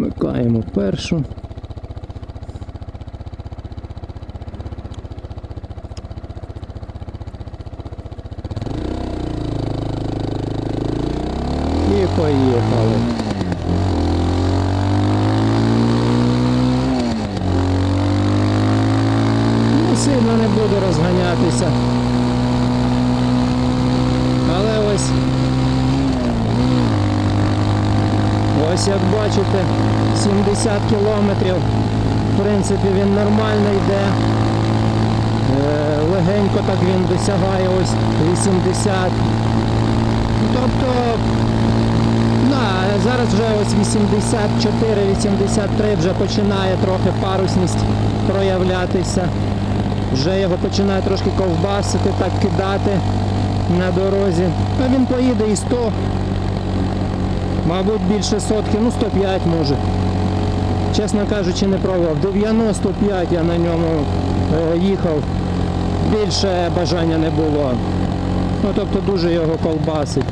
Вмикаємо першу. І поїхали. Ну, сильно не буду розганятися. Але ось Ось як бачите, 70 кілометрів. В принципі, він нормально йде. Е, Легенько так він досягає ось 80. Тобто, да, зараз вже ось 84-83 вже починає трохи парусність проявлятися. Вже його починає трошки ковбасити, так кидати на дорозі. А він поїде і 100. Мабуть, більше сотки, ну 105 може. Чесно кажучи, не пробував. 95 я на ньому е, їхав. Більше бажання не було. Ну, тобто дуже його колбасить.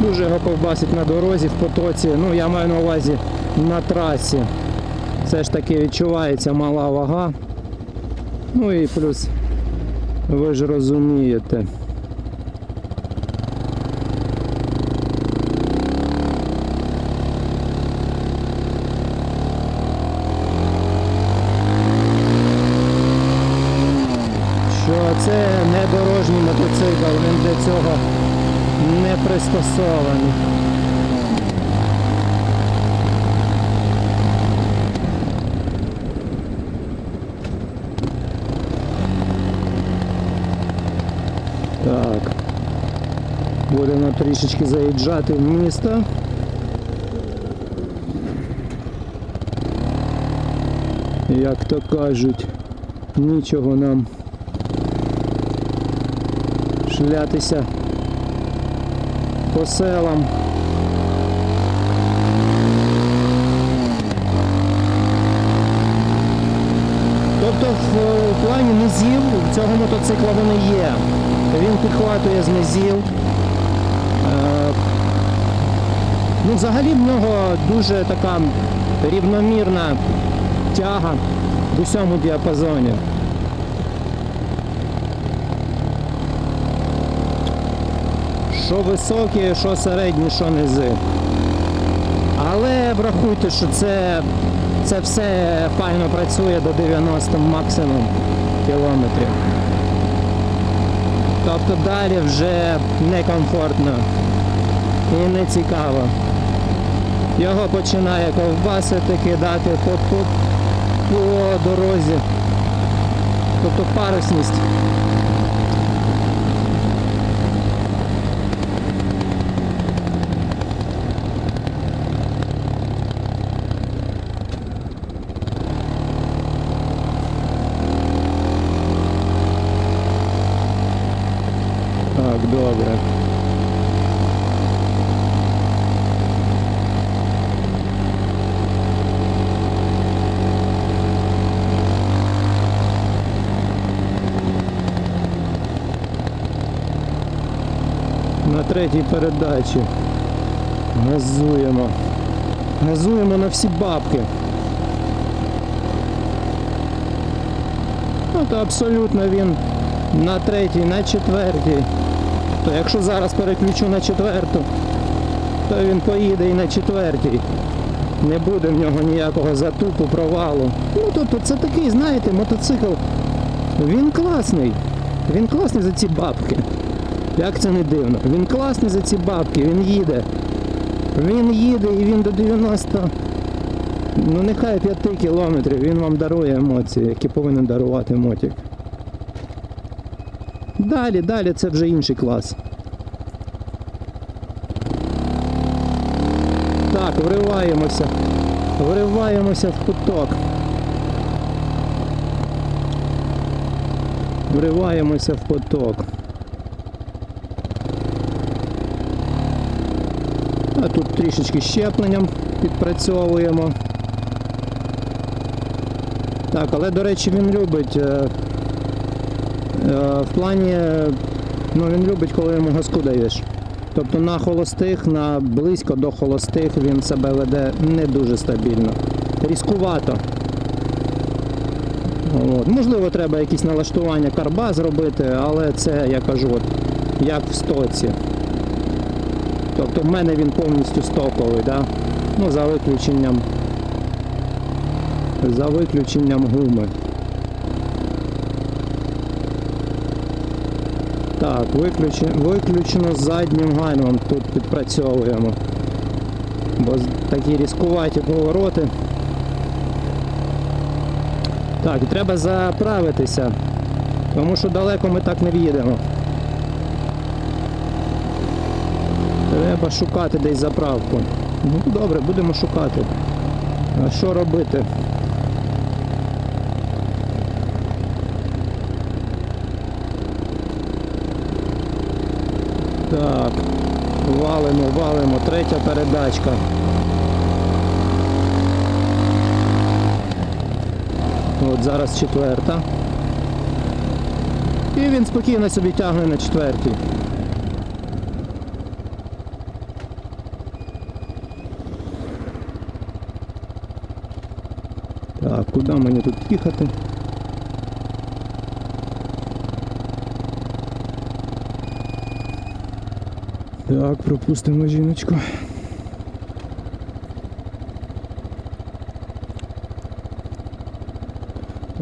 Дуже його ковбасить на дорозі в потоці. Ну, я маю на увазі на трасі. Все ж таки відчувається мала вага. Ну і плюс ви ж розумієте. Що це не дорожній мотоцикл, він для цього не пристосований. Будемо трішечки заїжджати в місто. Як то кажуть, нічого нам шлятися по селам. Тобто в, в плані низів цього мотоцикла вони є. Він підхватує з низів. Е, ну, взагалі в нього дуже така рівномірна тяга в усьому діапазоні. Що високі, що середні, що низи. Але врахуйте, що це, це все файно працює до 90 максимум кілометрів. Тобто далі вже некомфортно і не цікаво. Його починає ковбасити, кидати по, по, по дорозі. Тобто парусність. Так, добре. На третій передачі газуємо. Газуємо на всі бабки. Ну, то абсолютно він на третій, на четвертій. То якщо зараз переключу на четверту, то він поїде і на четвертій. Не буде в нього ніякого затупу, провалу. Ну тобто це такий, знаєте, мотоцикл. Він класний. Він класний за ці бабки. Як це не дивно. Він класний за ці бабки, він їде. Він їде і він до 90. Ну нехай 5 кілометрів, він вам дарує емоції, які повинен дарувати мотик. Далі, далі це вже інший клас. Так, вриваємося. Вриваємося в куток. Вриваємося в поток. А тут трішечки щепленням підпрацьовуємо. Так, але, до речі, він любить е, е, в плані Ну він любить, коли йому газку даєш. Тобто на холостих, на близько до холостих він себе веде не дуже стабільно. Різкувато. От. Можливо, треба якісь налаштування карба зробити, але це я кажу, от, як в стоці. Тобто в мене він повністю стоковий, да? ну, за виключенням. За виключенням гуми. Так, виключено, виключно з заднім гальмом тут підпрацьовуємо. Бо такі різкуваті повороти. Так, треба заправитися, тому що далеко ми так не в'їдемо. Треба шукати десь заправку. Ну добре, будемо шукати. А що робити? Так, валимо, валимо, третя передачка. От зараз четверта. І він спокійно собі тягне на четвертій. Так, куди мені тут їхати? Так, пропустимо жіночку.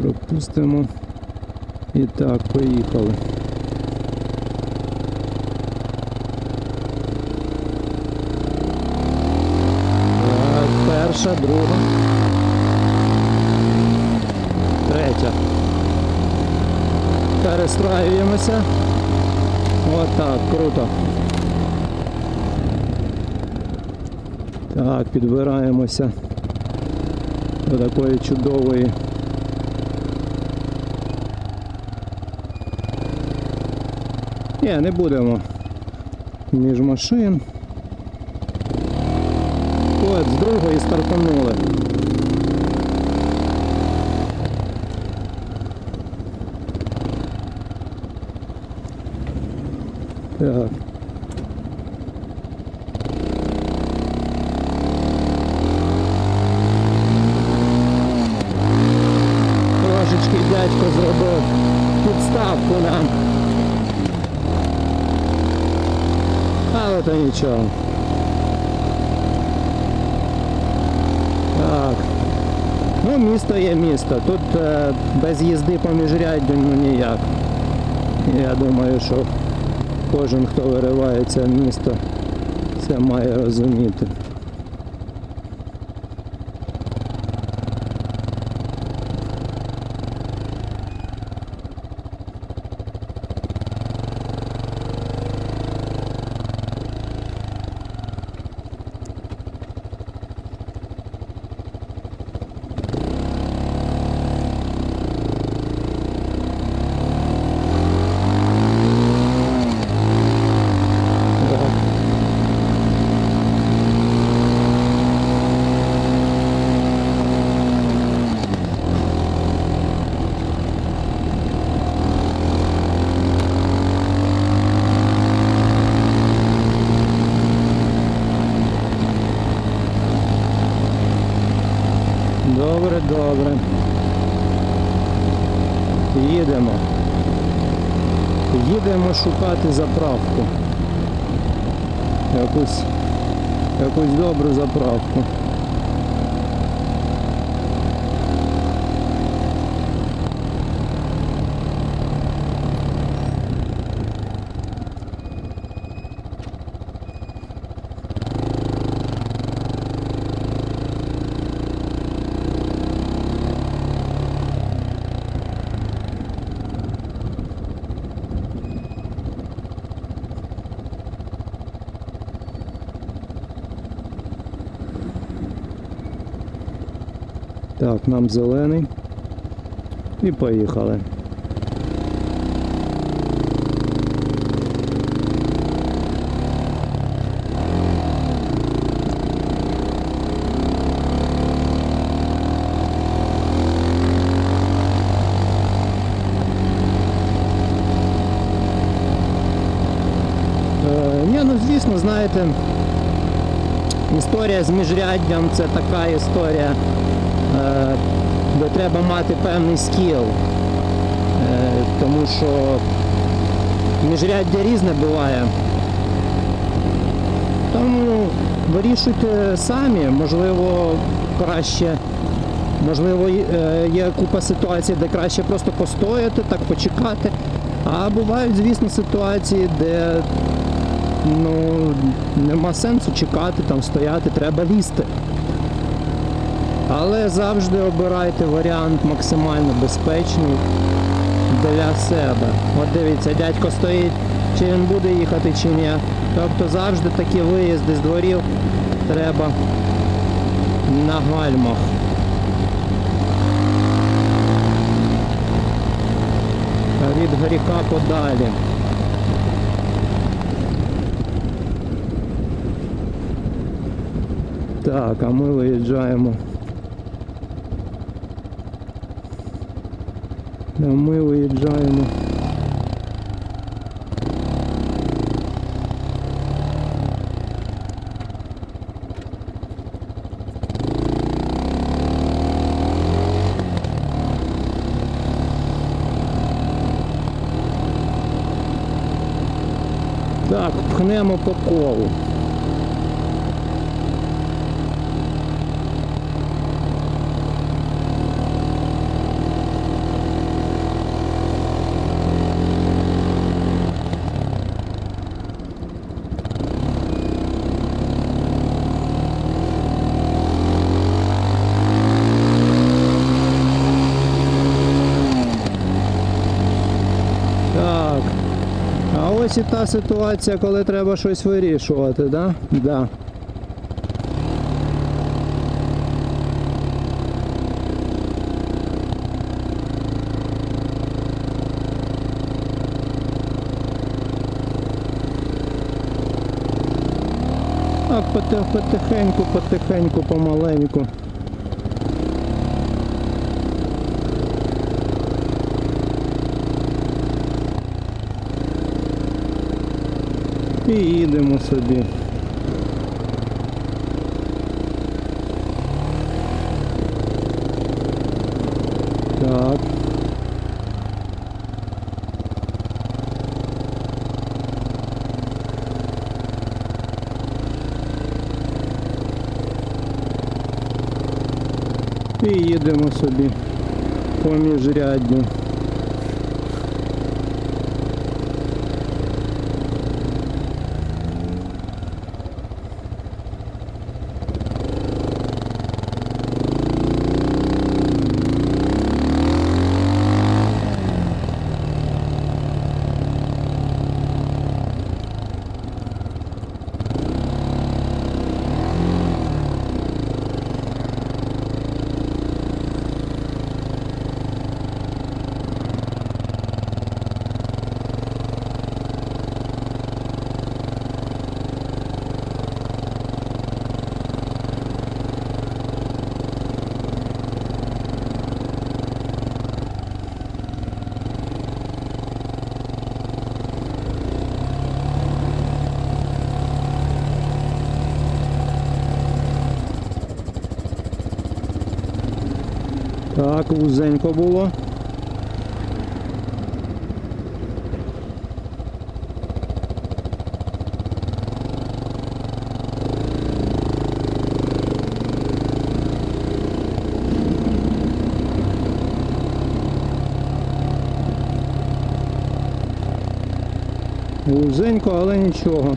Пропустимо. І так, поїхали. Так, перша, друга. Третя. Перестраюємося. Отак, круто. Так, підбираємося до такої чудової. Ні, не будемо між машин. От, з другої стартанули. Так. Трошечки дядько зробив підставку нам. Але то нічого. Так. Ну, місто є місто. Тут е, без їзди поміж ряддю ну ніяк. Я думаю, що кожен, хто виривається в місто, це має розуміти. Так. Добре, добре. Їдемо. Їдемо шукати заправку. Якусь, якусь добру заправку. Так, нам зелений. І поїхали. Е, ну звісно, знаєте, історія з міжряддям це така історія, де треба мати певний скіл. Е, тому що міжряддя різне буває. Тому вирішуйте самі, можливо, краще. Можливо, е, є купа ситуацій, де краще просто постояти, так почекати. А бувають, звісно, ситуації, де ну, нема сенсу чекати, там стояти, треба лізти. Але завжди обирайте варіант максимально безпечний для себе. От дивіться, дядько стоїть, чи він буде їхати, чи ні. Тобто завжди такі виїзди з дворів треба на гальмах. Від гріха подалі. Так, а ми виїжджаємо. Ми виїжджаємо. Так, пхнемо по колу. Так. А ось та ситуація, коли треба щось вирішувати, да? Да. Так, потихеньку, потихеньку, помаленьку. І їдемо собі. Так. І їдемо собі по міжряддю. Так, вузенько було. Вузенько, але нічого.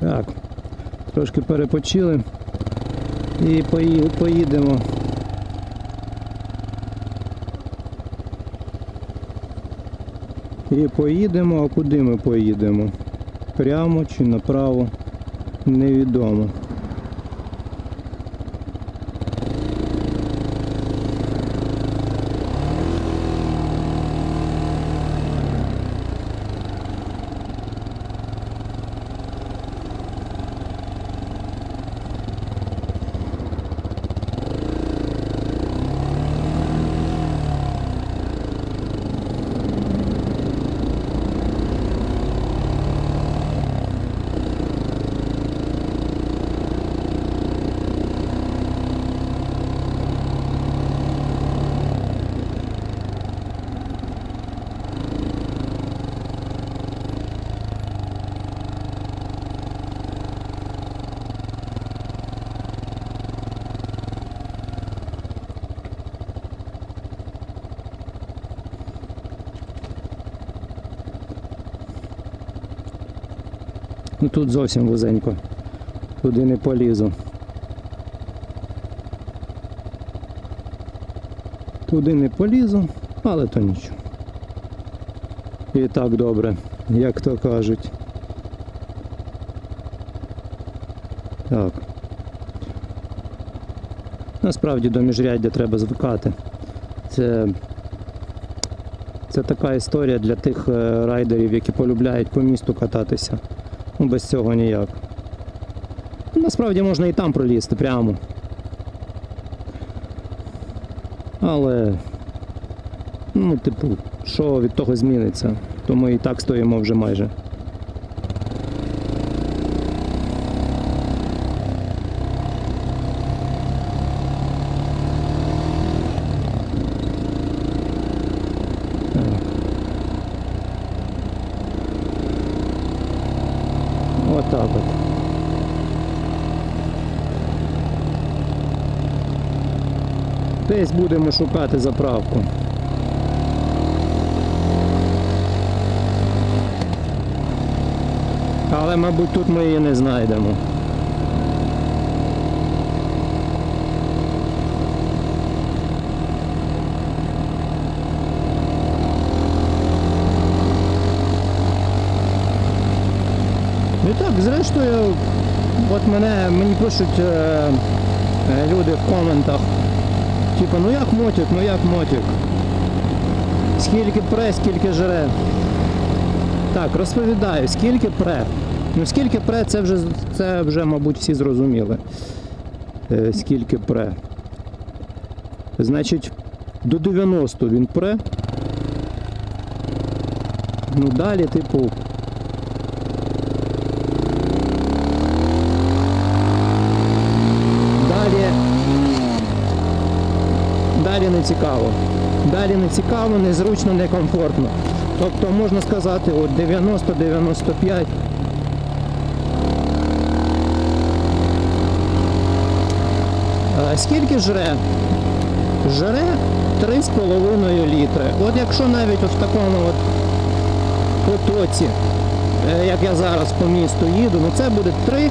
Так, трошки перепочили і поїдемо. І поїдемо, а куди ми поїдемо? Прямо чи направо? Невідомо. Тут зовсім вузенько. Туди не полізу. Туди не полізу, але то нічого. І так добре, як то кажуть. Так. Насправді до міжряддя треба звикати. Це, це така історія для тих е, райдерів, які полюбляють по місту кататися. Ну, без цього ніяк. Насправді можна і там пролізти прямо. Але, ну, типу, що від того зміниться? То ми і так стоїмо вже майже. Так. Отак от. Десь будемо шукати заправку. Але, мабуть, тут ми її не знайдемо. І так, зрештою, от мене мені пишуть е, е, люди в коментах. Типа, ну як мотик, ну як мотик. Скільки пре, скільки жре. Так, розповідаю, скільки пре. Ну скільки пре, це вже, це вже мабуть, всі зрозуміли. Е, скільки пре. Значить, до 90 він пре. Ну далі, типу, Далі. Далі не цікаво. Далі не цікаво, незручно, некомфортно. Тобто можна сказати, от 90-95. Скільки жре? Жре 3,5 літри. От якщо навіть от в такому от потоці, е, як я зараз по місту їду, ну це буде 3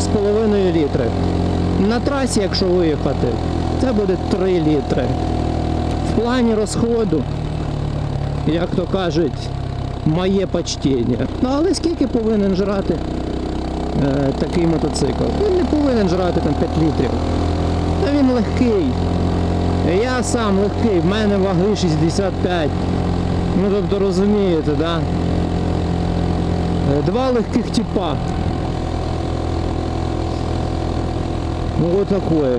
з половиною літри. На трасі, якщо виїхати, це буде 3 літри. В плані розходу, як то кажуть, моє почтення. Ну але скільки повинен жрати е, такий мотоцикл? Він не повинен жрати там 5 літрів. Та він легкий. Я сам легкий, в мене ваги 65. Ну тобто розумієте, да? Е, Два легких типа. Ну вот такое.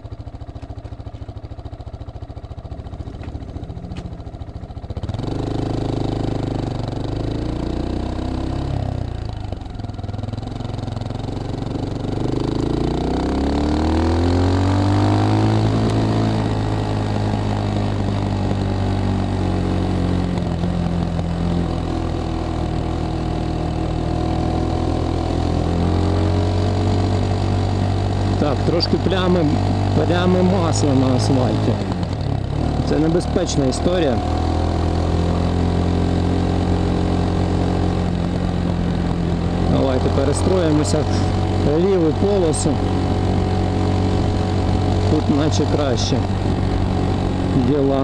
Так, трошки плями, плями на асфальті. Це небезпечна історія. Давайте перестроїмося ліву полосу. Тут наче краще діла.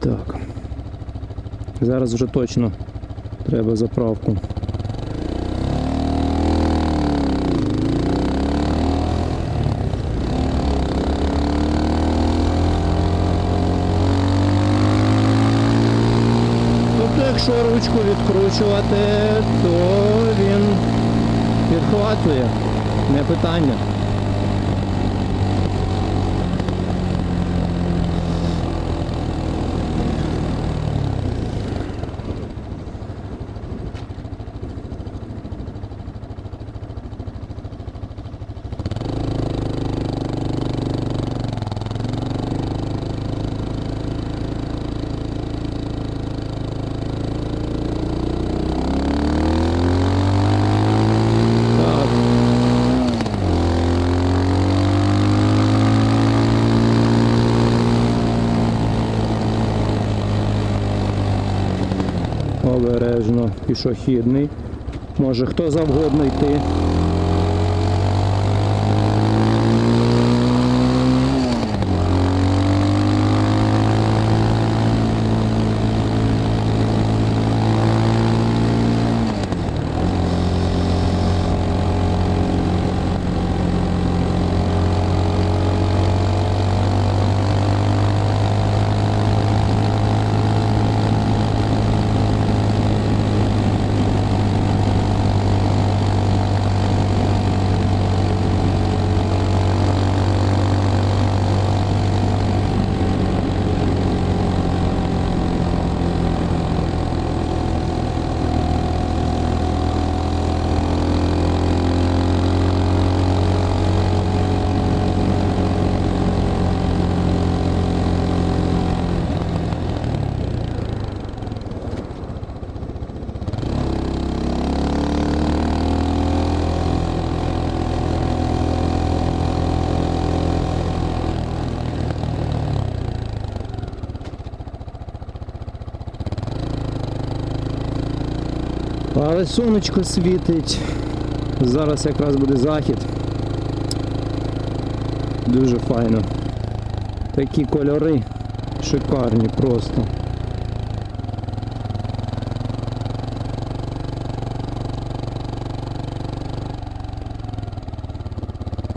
Так. Зараз вже точно треба заправку. Тобто, якщо ручку відкручувати, то він підхватує. Не питання. Обережно, пішохідний. Може хто завгодно йти. Але сонечко світить. Зараз якраз буде захід. Дуже файно. Такі кольори шикарні просто.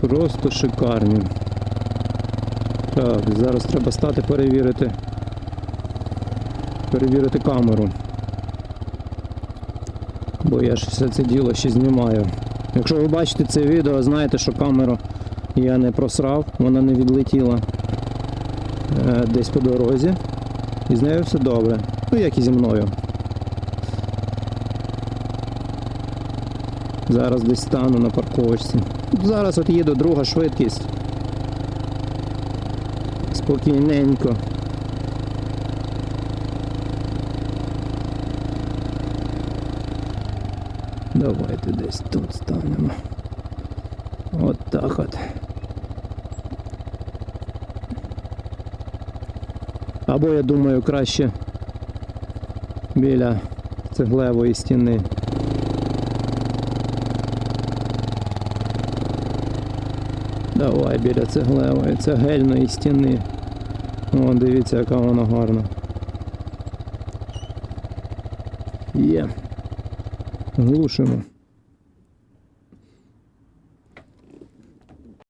Просто шикарні. Так, зараз треба стати перевірити. Перевірити камеру. Бо я ж все це діло ще знімаю. Якщо ви бачите це відео, знаєте, що камеру я не просрав, вона не відлетіла е, десь по дорозі. І з нею все добре. Ну як і зі мною. Зараз десь стану на парковочці. Зараз от їду друга швидкість. Спокійненько. Давайте десь тут станемо. От так от. Або я думаю краще біля цеглевої стіни. Давай біля цеглевої, цегельної стіни. О, дивіться, яка вона гарна. Є. Глушимо.